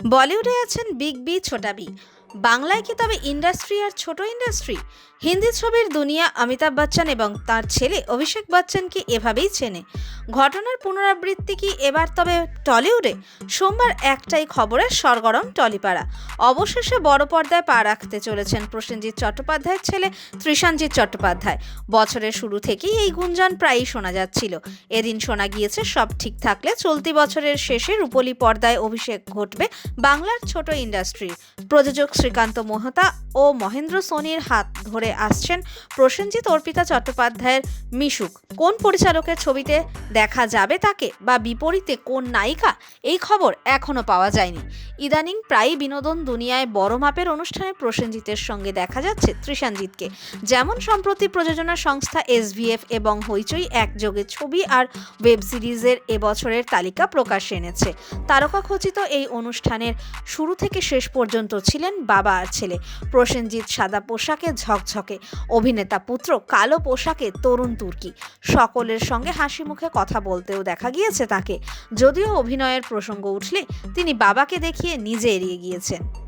বলিউডে আছেন big B ছোটা বি। বাংলায় কি তবে ইন্ডাস্ট্রি আর ছোট ইন্ডাস্ট্রি? হিন্দি ছবির দুনিয়া অমিতাভ বচ্চন এবং তার ছেলে অভিষেক বচ্চনকে এভাবেই চেনে। ঘটনার পুনরাবৃত্তি কি এবার তবে টলিউডে? সোমবার একটাই খবরের সরগরম টলিপাড়া। অবশেষে বড় পর্দায় পা রাখতে চলেছেন প্রসেনজিৎ চট্টোপাধ্যায়ের ছেলে ত্রিশানজিৎ চট্টোপাধ্যায়। বছরের শুরু থেকেই এই গুঞ্জন প্রায়ই শোনা যাচ্ছিল। এদিন শোনা গিয়েছে, সব ঠিক থাকলে চলতি বছরের শেষে রূপলী পর্দায় অভিষেক ঘটবে বাংলার ছোট ইন্ডাস্ট্রির প্রযোজক শ্রীকান্ত মোহতা ও মহেন্দ্র সোনির হাত ধরে আসছেন প্রসেনজিৎ অর্পিতা চট্টোপাধ্যায়ের মিশুক। কোন পরিচালকের ছবিতে দেখা যাবে তাকে বা বিপরীতে কোন নায়িকা, এই খবর এখনও পাওয়া যায়নি। ইদানিং প্রায়ই বিনোদন দুনিয়ায় বড় মাপের অনুষ্ঠানে প্রসেনজিতের সঙ্গে দেখা যাচ্ছে ত্রিশানজিৎকে। যেমন সম্প্রতি প্রযোজনা সংস্থা এসভিএফ এবং হইচই একযোগে ছবি আর ওয়েব সিরিজের এবছরের তালিকা প্রকাশ্যে এনেছে। তারকা খচিত এই অনুষ্ঠানের শুরু থেকে শেষ পর্যন্ত ছিলেন বাবা আর ছেলে। প্রসেনজিৎ সাদা পোশাকে ঝকঝকে। অভিনেতা পুত্র কালো পোশাকে তরুণ তুর্কি। সকলের সঙ্গে হাসি মুখে কথা বলতেও দেখা গিয়েছে তাকে। যদিও অভিনয়ের প্রসঙ্গ উঠলে তিনি বাবাকে দেখিয়ে নিজে এড়িয়ে গিয়েছেন।